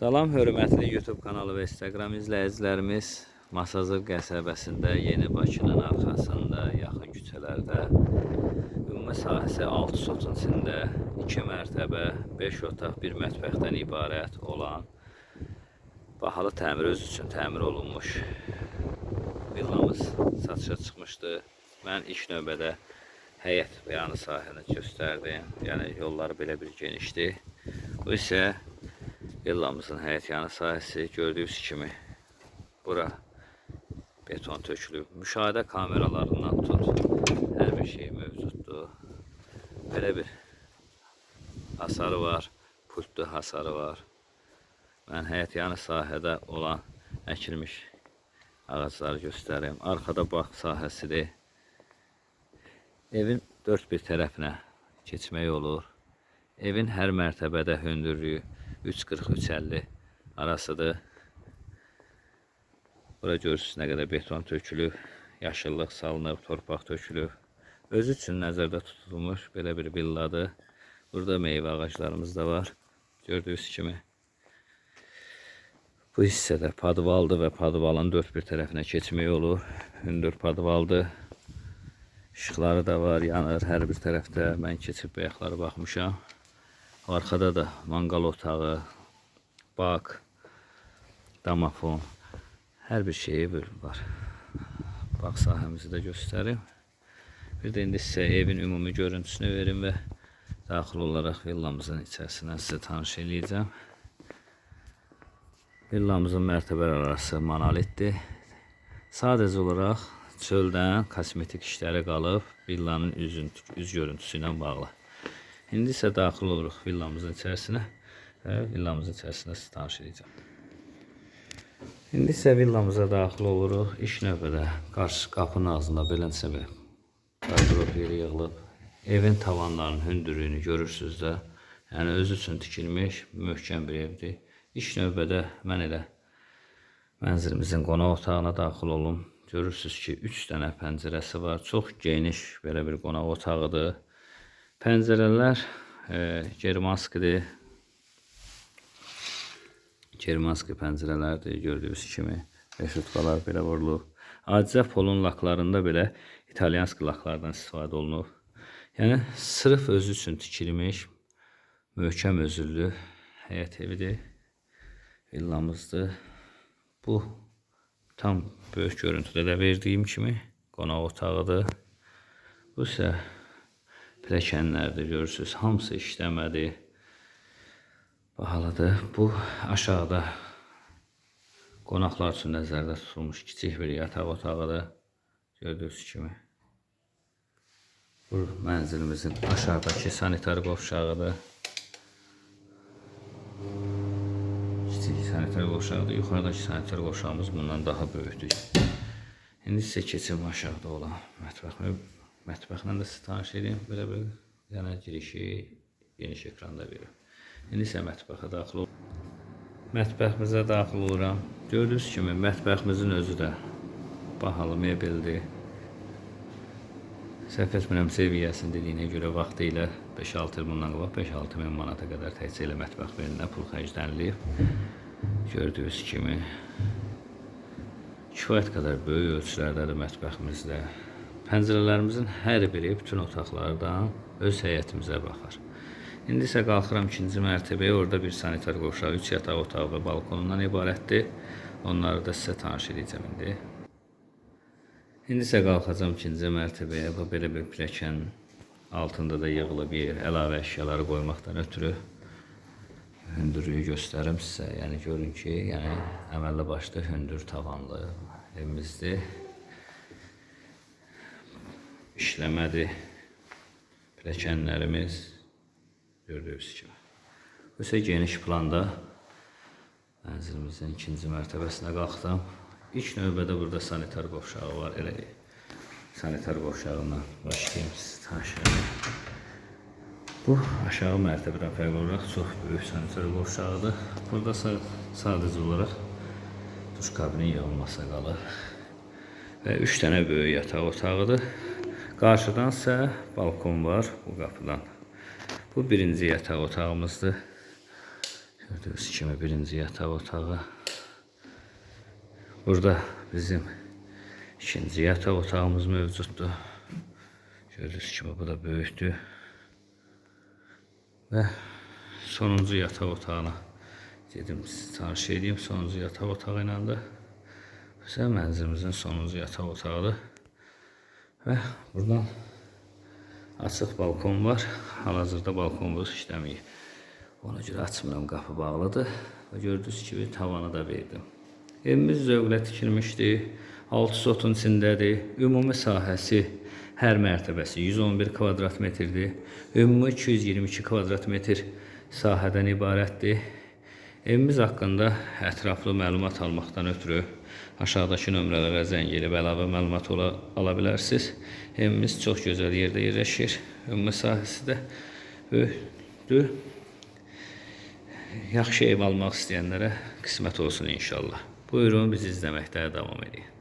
Salam hörmətli YouTube kanalı və Instagram izləyicilərimiz. Masazır qəsəbəsində Yeni Bakının arxasında, yaxın küçələrdə ümumi sahəsi 6 sotun içində 2 mərtəbə, 5 otaq, 1 mətbəxdən ibarət olan bahalı təmir öz üçün təmir olunmuş villamız satışa çıxmışdı. Mən ilk növbədə həyət və yanı sahəni göstərdim. Yəni yolları belə bir genişdir. Bu isə villamızın həyət yanı sahəsi gördüyünüz kimi bura beton tökülüb. Müşahidə kameralarından tut. Hər bir şey mövcuddur. Belə bir hasarı var. Pultlu hasarı var. Mən həyət yanı sahədə olan əkilmiş ağacları göstərim. Arkada bağ sahəsidir. Evin dört bir tərəfinə keçmək olur. Evin hər mərtəbədə hündürlüyü 3.40-3.50 arasıdır. Bura görürsünüz nə qədər beton tökülüb, yaşıllıq salınıb, torpaq tökülüb. Özü üçün nəzərdə tutulmuş belə bir villadır. Burada meyvə ağaclarımız da var. Gördüyünüz kimi. Bu hissədə padvaldır və padvalın dört bir tərəfinə keçmək olur. Hündür padvaldır. Işıqları da var, yanır hər bir tərəfdə. Mən keçib bayaqları baxmışam. Arkada da mangal otağı, bak, damafon, hər bir şeyi böyle var. Bak sahəmizi də göstərim. Bir də indi sizə evin ümumi görüntüsünü verim və daxil olaraq villamızın içərisindən sizə tanış eləyəcəm. Villamızın mərtəbələr arası monolitdir. Sadəcə olaraq çöldən kosmetik işləri qalıb villanın üzün, üz görüntüsü bağlı. İndi isə daxil oluruq villamızın içərisinə və villamızın içərisində sizi tanış edəcəm. İndi isə villamıza daxil oluruq. İlk növbədə qarşı qapının ağzında beləncə bir qardırop yeri yığılıb. Evin tavanlarının hündürlüyünü görürsünüz də. Yəni özü üçün tikilmiş möhkəm bir evdir. İlk növbədə mən elə mənzilimizin qonaq otağına daxil olum. Görürsünüz ki, 3 dənə pəncərəsi var. Çox geniş belə bir qonaq otağıdır. Pəncərələr e, Germanskidir. Germanski pəncərələrdir gördüyünüz kimi. Reşutkalar belə vurulub. Adicə polun laklarında belə İtalyanski laklardan istifadə olunub. Yəni sırf özü üçün tikilmiş möhkəm özüllü həyət evidir. Villamızdır. Bu tam böyük görüntüdə də verdiyim kimi qonaq otağıdır. Bu isə pilləkənlərdir görürsüz. Hamısı işləmədi. Bahalıdır. Bu aşağıda qonaqlar üçün nəzərdə tutulmuş kiçik bir yataq otağıdır. Gördüyünüz kimi. Bu mənzilimizin aşağıdakı sanitar qovşağıdır. Kiçik sanitar qovşağıdır. Yuxarıdakı sanitar qovşağımız bundan daha böyükdür. İndi isə keçim aşağıda olan mətbəxə. Mətbəxlə də sizi tanış edeyim. Belə bir yəni girişi geniş ekranda verir. İndi isə mətbəxə daxil ol. Mətbəximizə daxil oluram. Gördüyünüz kimi mətbəximizin özü də bahalı mebeldir. Səhv etmirəm seviyyəsinin dediyinə görə vaxtı ilə 5-6 il bundan qabaq 5-6 min manata qədər təkcə elə mətbəx belindən pul xərclənilib. Gördüyünüz kimi kifayət qədər böyük ölçülərdədir mətbəximizdə. Pəncərələrimizin hər biri bütün otaqlardan öz həyətimizə baxar. İndi isə qalxıram ikinci mərtəbəyə. Orada bir sanitar qovşağı, 3 yataq otağı və balkonundan ibarətdir. Onları da sizə tanış edəcəm indi. İndi isə qalxacam ikinci mərtəbəyə. Bu belə bir pilləkən altında da yığılıb yer, əlavə əşyaları qoymaqdan ötürü hündürlüyü göstərim sizə. Yəni görün ki, yəni əməlli başlı hündür tavanlı evimizdir. İşləmədir. Pilləkənlərimiz gördüyünüz kimi. Bu isə geniş planda mənzilimizin ikinci mərtəbəsinə qalxdım. İlk növbədə burada sanitar qovşağı var. Elə sanitar qovşağından başlayayım sizi tanış edim. Bu aşağı mərtəbədən fərqli olaraq çox böyük sanitar qovşağıdır. Burada sa sadəcə olaraq duş kabinin yığılması qalır. Və 3 dənə böyük yataq otağıdır. Qarşıdan isə balkon var bu qapıdan. Bu birinci yataq otağımızdır. Gördüğünüz kimi birinci yataq otağı. Burada bizim ikinci yataq otağımız mövcuddur. Gördüğünüz kimi bu da böyükdür. Və sonuncu yataq otağına dedim tanış edeyim. Sonuncu yataq otağı ilə də Güzel mənzilimizin sonuncu yataq otağıdır. Və buradan açıq balkon var. Hal-hazırda balkonumuz işləmir. Ona görə açmıram, qapı bağlıdır. Və gördüyünüz kimi tavanı da verdim. Evimiz zövqlə tikilmişdir. 6 sotun içindədir. Ümumi sahəsi hər mərtəbəsi 111 kvadrat metrdir. Ümumi 222 kvadrat metr sahədən ibarətdir. Evimiz haqqında ətraflı məlumat almaqdan ötürü aşağıdakı nömrələrə zəng edib əlavə məlumat ola, ala bilərsiniz. Evimiz çox gözəl yerdə yerləşir. Ümumi sahəsi də böyükdür. Yaxşı ev almaq istəyənlərə qismət olsun inşallah. Buyurun bizi izləməkdə davam edin.